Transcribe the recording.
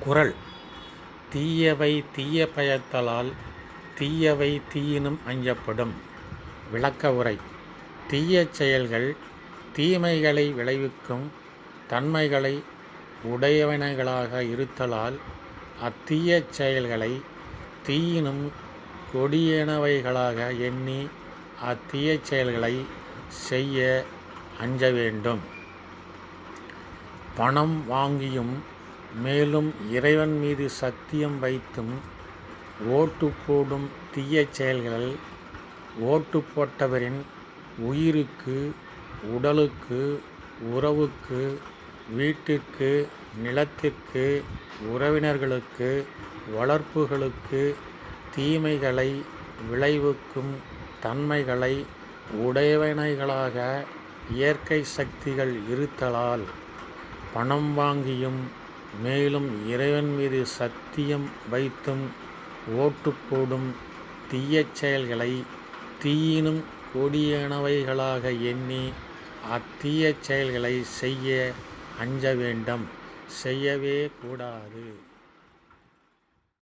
குரல். தீயவை தீய பயத்தலால் தீயவை தீயினும் அஞ்சப்படும். விளக்க உரை. தீய செயல்கள் தீமைகளை விளைவிக்கும் தன்மைகளை உடையவனைகளாக இருத்தலால் அத்தீய செயல்களை தீயினும் கொடியனவைகளாக எண்ணி அத்தீய செயல்களை செய்ய அஞ்ச வேண்டும் பணம் வாங்கியும் மேலும் இறைவன் மீது சத்தியம் வைத்தும் ஓட்டு போடும் தீய செயல்கள் ஓட்டு போட்டவரின் உயிருக்கு உடலுக்கு உறவுக்கு வீட்டிற்கு நிலத்திற்கு உறவினர்களுக்கு வளர்ப்புகளுக்கு தீமைகளை விளைவுக்கும் தன்மைகளை உடையவனைகளாக இயற்கை சக்திகள் இருத்தலால் பணம் வாங்கியும் மேலும் இறைவன் மீது சத்தியம் வைத்தும் ஓட்டு போடும் தீய செயல்களை தீயினும் கொடியனவைகளாக எண்ணி அத்தீய செயல்களை செய்ய அஞ்ச வேண்டும். செய்யவே கூடாது.